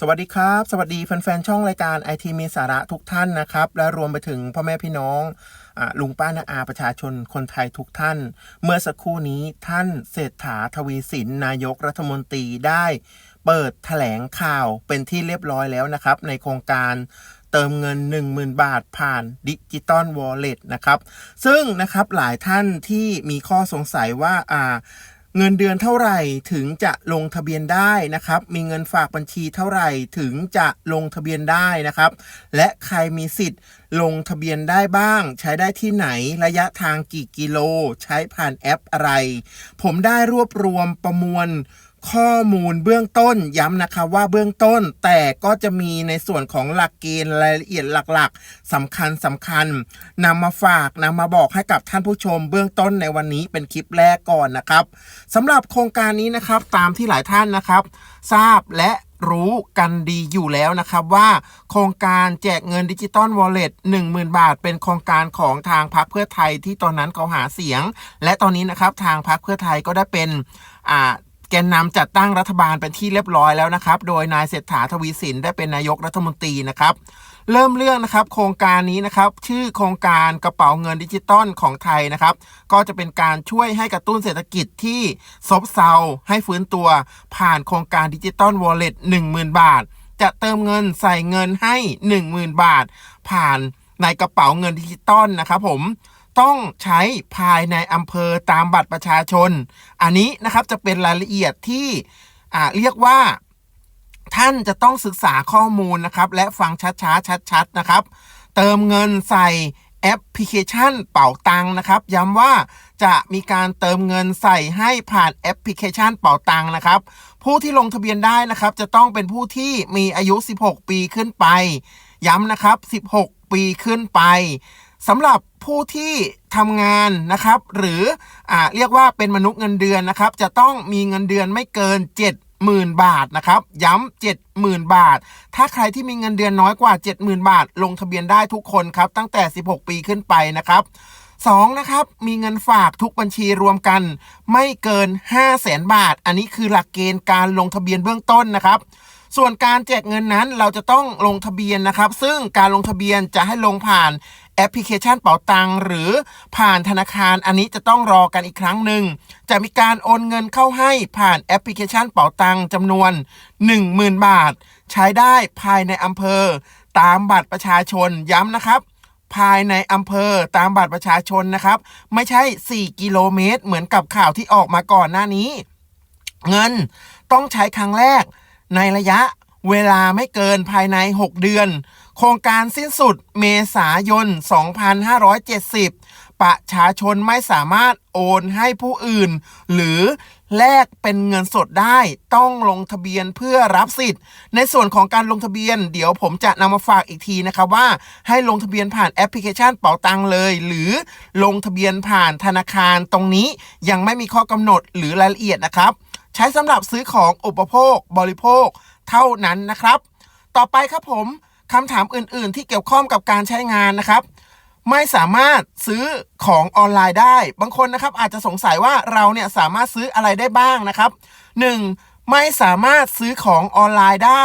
สวัสดีครับ สวัสดีแฟนๆช่องรายการไอทีมีสาระทุกท่านนะครับ และรวมไปถึงพ่อแม่พี่น้องอลุงป้านาอาประชาชนคนไทยทุกท่าน เมื่อสักครู่นี้ท่านเศรษฐาทวีสิน นายกรัฐมนตรีได้เปิดแถลงข่าวเป็นที่เรียบร้อยแล้วนะครับ ในโครงการเติมเงิน 10,000 บาทผ่านดิจิตอลวอลเล็ตนะครับ ซึ่งนะครับหลายท่านที่มีข้อสงสัยว่าอ่า เงินเดือนเท่าไหร่ถึงจะลงทะเบียนได้นะครับ มีเงินฝากบัญชีเท่าไหร่ถึงจะลงทะเบียนได้นะครับ และใครมีสิทธิ์ลงทะเบียนได้บ้าง ใช้ได้ที่ไหนระยะทางกี่กิโล ใช้ผ่านแอปอะไร ผมได้รวบรวมประมวล ข้อมูลเบื้องต้นย้ำนะคะว่าเบื้องต้นแต่ก็จะมีในส่วนของหลักเกณฑ์รายละเอียดหลักๆสำคัญสำคัญนำมาฝากนำมาบอกให้กับท่านผู้ชม เบื้องต้นในวันนี้เป็นคลิปแรกก่อนนะครับสำหรับโครงการนี้นะครับตามที่หลายท่านนะครับ ทราบและรู้กันดีอยู่แล้วนะครับว่าโครงการแจกเงินดิจิตอลวอลเล็ต10,000 บาท เป็นโครงการของทางพรรคเพื่อไทยที่ตอนนั้นเขาหาเสียง และตอนนี้นะครับทางพรรคเพื่อไทยก็ได้เป็นอ่า แกนนำจัดตั้งรัฐบาลเป็นที่เรียบร้อยแล้วนะครับ โดยนายเศรษฐาทวีสินได้เป็นนายกรัฐมนตรีนะครับ เริ่มเรื่องนะครับ โครงการนี้นะครับ ชื่อโครงการกระเป๋าเงินดิจิตอลของไทยนะครับ ก็จะเป็นการช่วยให้กระตุ้นเศรษฐกิจที่ซบเซาให้ฟื้นตัวผ่านโครงการดิจิตอลวอลเล็ต10,000บาท จะเติมเงินใส่เงินให้ 10,000 บาท ผ่านในกระเป๋าเงินดิจิตอลนะครับผม ต้องใช้ภายในอำเภอตามบัตรประชาชน อันนี้นะครับจะเป็นรายละเอียดที่เรียกว่าท่านจะต้องศึกษาข้อมูลนะครับ และฟังช้าๆชัดๆนะครับ เติมเงินใส่แอปพลิเคชันเป๋าตังค์นะครับ ย้ำว่าจะมีการเติมเงินใส่ให้ผ่านแอปพลิเคชันเป๋าตังค์นะครับ ผู้ที่ลงทะเบียนได้นะครับ จะต้องเป็นผู้ที่มีอายุ 16 ปีขึ้นไป ย้ำนะครับ 16 ปีขึ้นไป สำหรับผู้ที่ทำงานนะครับ หรืออเรียกว่าเป็นมนุษย์เงินเดือนนะครับ จะต้องมีเงินเดือนไม่เกิน70,000 บาทนะครับย้ำ70,000 บาท ถ้าใครที่มีเงินเดือนน้อยกว่า 70,000 บาท ลงทะเบียนได้ทุกคนครับ ตั้งแต่ 16 ปีขึ้นไปนะครับ 2 นะครับ มีเงินฝากทุกบัญชีรวมกัน ไม่เกิน 5 0 0แสนบาท อันนี้คือหลักเกณฑ์การลงทะเบียนเบื้องต้นนะครับ ส่วนการแจกเงินนั้นเราจะต้องลงทะเบียนนะครับ ซึ่งการลงทะเบียนจะให้ลงผ่าน แอปพลิเคชันเป๋าตังหรือผ่านธนาคารอันนี้จะต้องรอกันอีกครั้งหนึ่ง จะมีการโอนเงินเข้าให้ผ่านแอปพลิเคชันเป๋าตังจำนวน 10,000 บาท ใช้ได้ภายในอำเภอ ตามบัตรประชาชนย้ำนะครับ ภายในอำเภอตามบัตรประชาชนนะครับ ไม่ใช่ 4 กิโลเมตร เหมือนกับข่าวที่ออกมาก่อนหน้านี้ เงินต้องใช้ครั้งแรกในระยะเวลาไม่เกินภายใน 6 เดือน โครงการสิ้นสุดเมษายน 2570 ประชาชนไม่สามารถโอนให้ผู้อื่น หรือแลกเป็นเงินสดได้ต้องลงทะเบียนเพื่อรับสิทธิ์ ในส่วนของการลงทะเบียน เดี๋ยวผมจะนำมาฝากอีกทีนะครับว่าให้ลงทะเบียนผ่านแอปพลิเคชันเป๋าตังเลย หรือลงทะเบียนผ่านธนาคารตรงนี้ยังไม่มีข้อกำหนดหรือรายละเอียดนะครับ ใช้สำหรับซื้อของอุปโภคบริโภคเท่านั้นนะครับ ต่อไปครับผม คำถามอื่น ๆ ที่เกี่ยวข้องกับการใช้งานนะครับ ไม่สามารถซื้อของออนไลน์ได้ บางคนนะครับอาจจะสงสัยว่าเราเนี่ยสามารถซื้ออะไรได้บ้างนะครับ 1. ไม่สามารถซื้อของออนไลน์ได้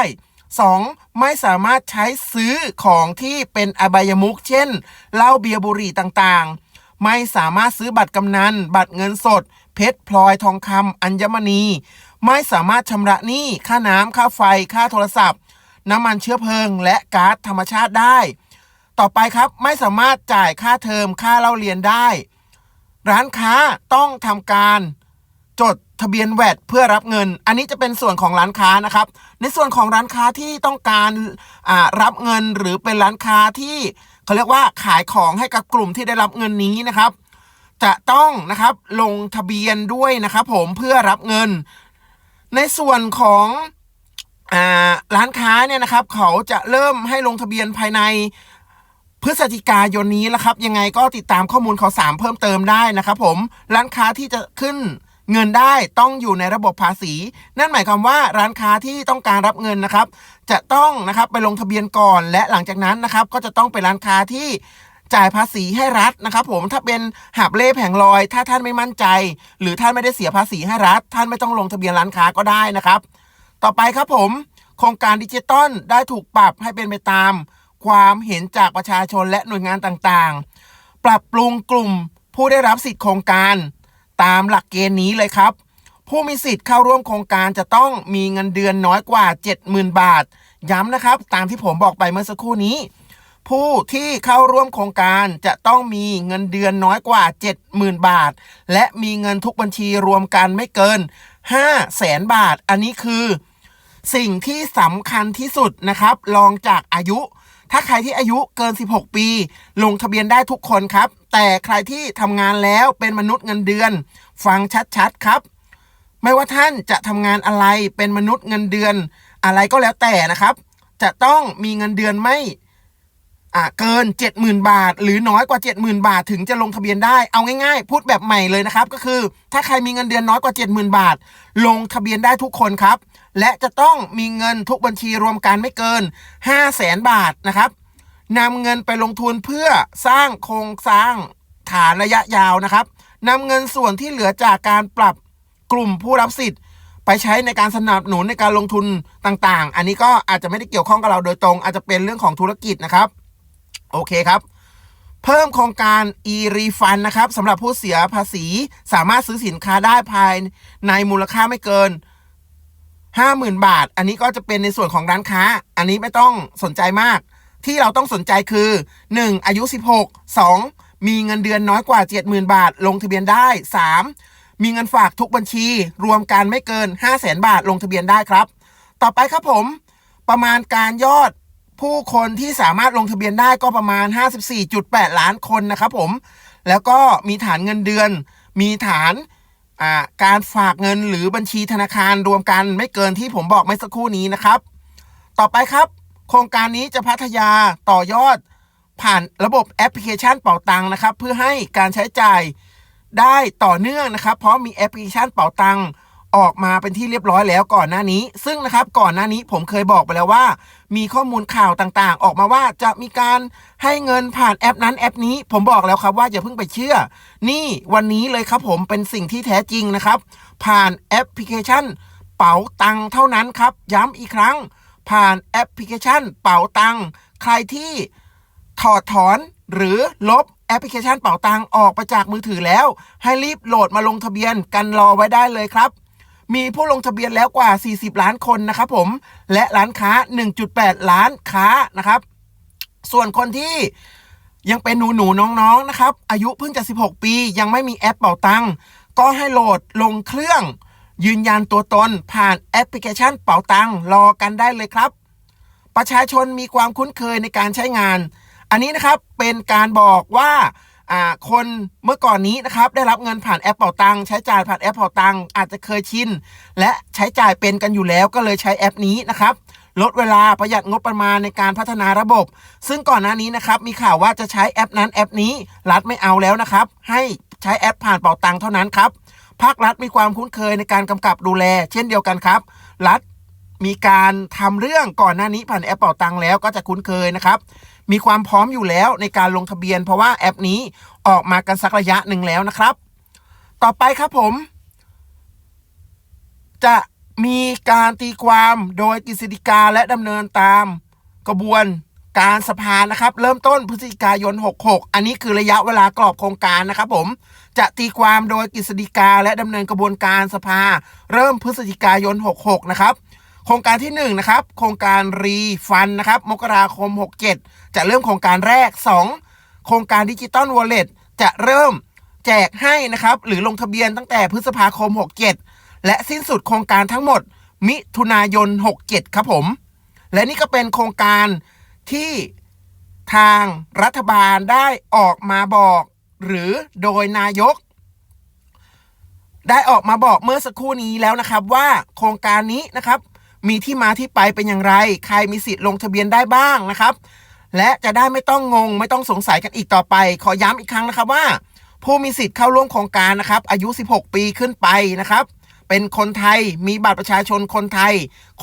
2. ไม่สามารถใช้ซื้อของที่เป็นอบายมุขเช่นเหล้าเบียร์บุหรี่ต่างๆ ไม่สามารถซื้อบัตรกำนัน บัตรเงินสด เพชรพลอยทองคำอัญมณี ไม่สามารถชำระหนี้ค่าน้ำค่าไฟค่าโทรศัพท์ น้ำมันเชื้อเพลิง และก๊าซธรรมชาติได้ ต่อไปครับไม่สามารถจ่ายค่าเทอมค่าเล่าเรียนได้ ร้านค้าต้องทำการจดทะเบียนแวดเพื่อรับเงิน อันนี้จะเป็นส่วนของร้านค้านะครับ ในส่วนของร้านค้าที่ต้องการรับเงินหรือเป็นร้านค้าที่เขาเรียกว่าขายของให้กับกลุ่มที่ได้รับเงินนี้นะครับ จะต้องนะครับลงทะเบียนด้วยนะครับผมเพื่อรับเงิน ในส่วนของ ร้านค้าเนี่ยนะครับเขาจะเริ่มให้ลงทะเบียนภายในพฤศจิกายนนี้นะครับ ยังไงก็ติดตามข้อมูลข่าวสารเพิ่มเติมได้นะครับผมร้านค้าที่จะขึ้นเงินได้ต้องอยู่ในระบบภาษี นั่นหมายความว่าร้านค้าที่ต้องการรับเงินนะครับ จะต้องนะครับไปลงทะเบียนก่อน และหลังจากนั้นนะครับ ก็จะต้องเป็นร้านค้าที่จ่ายภาษีให้รัฐนะครับ ผมถ้าเป็นหาบเล่แผงลอย ถ้าท่านไม่มั่นใจ หรือท่านไม่ได้เสียภาษีให้รัฐ ท่านไม่ต้องลงทะเบียนร้านค้าก็ได้นะครับ ต่อไปครับผม โครงการดิจิตอลได้ถูกปรับให้เป็นไปตาม ความเห็นจากประชาชนและหน่วยงานต่างๆ ปรับปรุงกลุ่มผู้ได้รับสิทธิโครงการ ตามหลักเกณฑ์นี้เลยครับ ผู้มีสิทธิ์เข้าร่วมโครงการจะต้องมีเงินเดือนน้อยกว่า 70,000 บาท ย้ำนะครับ ตามที่ผมบอกไปเมื่อสักครู่นี้ ผู้ที่เข้าร่วมโครงการจะต้องมีเงินเดือนน้อยกว่า 70,000 บาท และมีเงินทุกบัญชีรวมกันไม่เกิน5แสนบาท อันนี้คือ สิ่งที่สำคัญที่สุดนะครับรองจากอายุ ถ้าใครที่อายุเกิน 16 ปี ลงทะเบียนได้ทุกคนครับ แต่ใครที่ทำงานแล้วเป็นมนุษย์เงินเดือน ฟังชัดๆครับ ไม่ว่าท่านจะทำงานอะไรเป็นมนุษย์เงินเดือน อะไรก็แล้วแต่นะครับ จะต้องมีเงินเดือนไม่ อ่าเกิน 70,000 บาท หรือน้อยกว่า 70,000 บาท ถึงจะลงทะเบียนได้ เอาง่ายๆ พูดแบบใหม่เลยนะครับ ก็คือ ถ้าใครมีเงินเดือนน้อยกว่า 70,000 บาท ลงทะเบียนได้ทุกคนครับ และจะต้องมีเงินทุกบัญชีรวมกันไม่เกิน 5 0 0แสนบาทนะครับนำเงินไปลงทุนเพื่อสร้างโครงสร้างฐานระยะยาวนะครับนำเงินส่วนที่เหลือจากการปรับกลุ่มผู้รับสิทธิ์ ไปใช้ในการสนับสนุนในการลงทุนต่างๆ อันนี้ก็อาจจะไม่ได้เกี่ยวข้องกับเราโดยตรง อาจจะเป็นเรื่องของธุรกิจนะครับ โอเคครับ เพิ่มโครงการ e-refund นะครับสำหรับผู้เสียภาษีสามารถซื้อสินค้าได้ภายในมูลค่าไม่เกิน 50,000 บาท อันนี้ก็จะเป็นในส่วนของร้านค้า อันนี้ไม่ต้องสนใจมาก ที่เราต้องสนใจคือ 1. อายุ 16 2. มีเงินเดือนน้อยกว่า 70,000 บาท ลงทะเบียนได้ 3. มีเงินฝากทุกบัญชี รวมกันไม่เกิน 500,000บาท ลงทะเบียนได้ครับ ต่อไปครับผม ประมาณการยอด ผู้คนที่สามารถลงทะเบียนได้ก็ประมาณ 54.8 ล้านคนนะครับผม แล้วก็มีฐานเงินเดือน มีฐานาการฝากเงินหรือบัญชีธนาคารรวมกันไม่เกินที่ผมบอกเมื่อสักครู่นี้นะครับ ต่อไปครับ โครงการนี้จะพัฒนาต่อยอดผ่านระบบแอปพลิเคชันเป่าตังนะครับ เพื่อให้การใช้จ่ายได้ต่อเนื่องนะครับ เพราะมีแอปพลิเคชันเป่าตังค ออกมาเป็นที่เรียบร้อยแล้วก่อนหน้านี้ ซึ่งนะครับก่อนหน้านี้ผมเคยบอกไปแล้วว่า มีข้อมูลข่าวต่างๆ ออกมาว่าจะมีการให้เงินผ่านแอปนั้นแอปนี้ ผมบอกแล้วครับว่าอย่าเพิ่งไปเชื่อ นี่วันนี้เลยครับผมเป็นสิ่งที่แท้จริงนะครับ ผ่านแอปพลิเคชัน เป๋าตังเท่านั้นครับ ย้ำอีกครั้ง ผ่านแอปพลิเคชัน เป๋าตังใครที่ถอดถอนหรือลบแอปพลิเคชันเป๋าตังออกไปจากมือถือแล้ว ให้รีบโหลดมาลงทะเบียนกันรอไว้ได้เลยครับ มีผู้ลงทะเบียนแล้วกว่า 40 ล้านคนนะครับผม และร้านค้า 1.8 ล้านค้านะครับ ส่วนคนที่ยังเป็นหนูหนูๆน้องๆนะครับ อายุเพิ่งจะ 16 ปี ยังไม่มีแอปเป่าตังก็ให้โหลดลงเครื่อง ยืนยันตัวตนผ่านแอปพลิเคชันเป่าตังรอกันได้เลยครับ ประชาชนมีความคุ้นเคยในการใช้งาน อันนี้นะครับเป็นการบอกว่า คนเมื่อก่อนนี้นะครับได้รับเงินผ่านแอปเป่าตังใช้จ่ายผ่านแอปเป่าตังอาจจะเคยชินและใช้จ่ายเป็นกันอยู่แล้วก็เลยใช้แอปนี้นะครับลดเวลาประหยัดงบประมาณในการพัฒนาระบบ ซึ่งก่อนหน้านี้นะครับมีข่าวว่าจะใช้แอปนั้นแอปนี้รัฐไม่เอาแล้วนะครับ ให้ใช้แอปผ่านเป่าตังเท่านั้นครับภาครัฐมีความคุ้นเคยในการกำกับดูแล เช่นเดียวกันครับ รัฐมีการทำเรื่องก่อนหน้านี้ผ่านแอปเป่าตังแล้วก็จะคุ้นเคยนะครับ มีความพร้อมอยู่แล้วในการลงทะเบียน เพราะว่าแอปนี้ออกมากันสักระยะหนึ่งแล้วนะครับ ต่อไปครับผม จะมีการตีความโดยกฤษฎีกาและดำเนินตามกระบวนการสภานะครับ เริ่มต้นพฤศจิกายน 66 อันนี้คือระยะเวลากรอบโครงการนะครับผมจะตีความโดยกฤษฎีกาและดำเนินกระบวนการสภา เริ่มพฤศจิกายน 66 นะครับ โครงการที่ 1 นะครับ โครงการรีฟันนะครับ มกราคม 67 จะเริ่มโครงการแรก 2 โครงการดิจิตอลวอลเล็ตจะเริ่มแจกให้นะครับ หรือลงทะเบียนตั้งแต่พฤษภาคม 67 และสิ้นสุดโครงการทั้งหมด มิถุนายน 67 ครับผม และนี่ก็เป็นโครงการที่ทางรัฐบาลได้ออกมาบอก หรือโดยนายก ได้ออกมาบอกเมื่อสักครู่นี้แล้วนะครับว่าโครงการนี้นะครับ มีที่มาที่ไปเป็นอย่างไร ใครมีสิทธิ์ลงทะเบียนได้บ้างนะครับ และจะได้ไม่ต้องงง ไม่ต้องสงสัยกันอีกต่อไป ขอย้ำอีกครั้งนะครับว่า ผู้มีสิทธิ์เข้าร่วมโครงการนะครับ อายุ 16 ปีขึ้นไปนะครับ เป็นคนไทยมีบัตรประชาชนคนไทย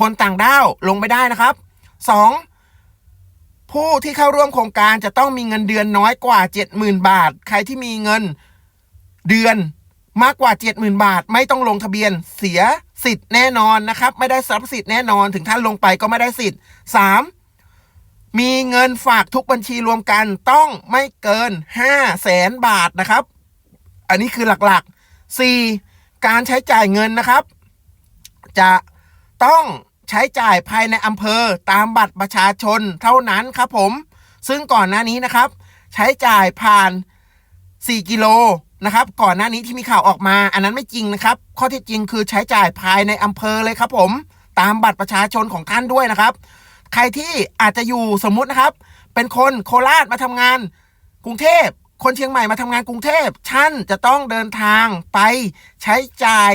คนต่างด้าวลงไม่ได้นะครับ 2. ผู้ที่เข้าร่วมโครงการจะต้องมีเงินเดือนน้อยกว่า 70,000 บาท ใครที่มีเงินเดือนมากกว่า 70,000 บาท ไม่ต้องลงทะเบียนเสีย สิทธิ์แน่นอนนะครับ ไม่ได้รับสิทธิ์แน่นอนถึงท่านลงไปก็ไม่ได้สิทธิ์สามมีเงินฝากทุกบัญชีรวมกันต้องไม่เกินห้าแสนบาทนะครับ อันนี้คือหลักๆสี่การใช้จ่ายเงินนะครับ จะต้องใช้จ่ายภายในอำเภอตามบัตรประชาชนเท่านั้นครับผม ซึ่งก่อนหน้านี้นะครับ ใช้จ่ายผ่าน 4 กิโล นะครับ ก่อนหน้านี้ที่มีข่าวออกมา อันนั้นไม่จริงนะครับ ข้อเที่จริงคือใช้จ่ายภายในอำเภอเลยครับผม ตามบัตรประชาชนของท่านด้วยนะครับ ใครที่อาจจะอยู่สมมุตินะครับ เป็นคนโคราชมาทำงาน กรุงเทพ คนเชียงใหม่มาทำงานกรุงเทพท่านจะต้องเดินทางไปใช้จ่าย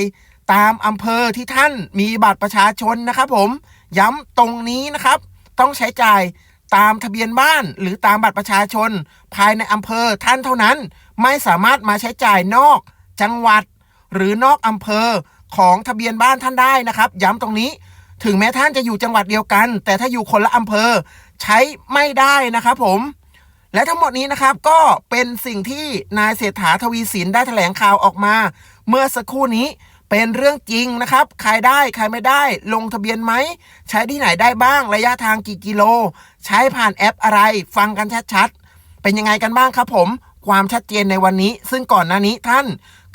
ตามอำเภอที่ท่านมีบัตรประชาชนนะครับ ผม ย้ำตรงนี้นะครับ ต้องใช้จ่าย ตามทะเบียนบ้านหรือตามบัตรประชาชน ภายในอำเภอท่านเท่านั้น ไม่สามารถมาใช้จ่ายนอกจังหวัด หรือนอกอำเภอของทะเบียนบ้านท่านได้นะครับ ย้ำตรงนี้ถึงแม้ท่านจะอยู่จังหวัดเดียวกัน แต่ถ้าอยู่คนละอำเภอใช้ไม่ได้นะครับผม และทั้งหมดนี้นะครับก็เป็นสิ่งที่นายเศรษฐาทวีสินได้แถลงข่าวออกมา เมื่อสักครู่นี้ เป็นเรื่องจริงนะครับใครได้ใครไม่ได้ ลงทะเบียนไหม ใช้ที่ไหนได้บ้าง ระยะทางกี่กิโล ใช้ผ่านแอปอะไร ฟังกันชัดๆ เป็นยังไงกันบ้างครับผมความชัดเจนในวันนี้ ซึ่งก่อนหน้านี้ท่าน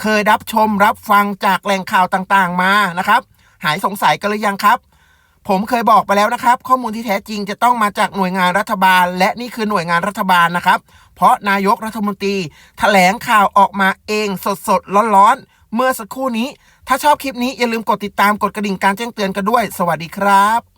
เคยรับชมรับฟังจากแหล่งข่าวต่างๆมานะครับ หายสงสัยกันหรือยังครับ ผมเคยบอกไปแล้วนะครับ ข้อมูลที่แท้จริงจะต้องมาจากหน่วยงานรัฐบาล และนี่คือหน่วยงานรัฐบาลนะครับ เพราะนายกรัฐมนตรีแถลงข่าวออกมาเองสดๆร้อนๆเมื่อสักครู่นี้ ถ้าชอบคลิปนี้อย่าลืมกดติดตามกดกระดิ่งการแจ้งเตือนกันด้วย สวัสดีครับ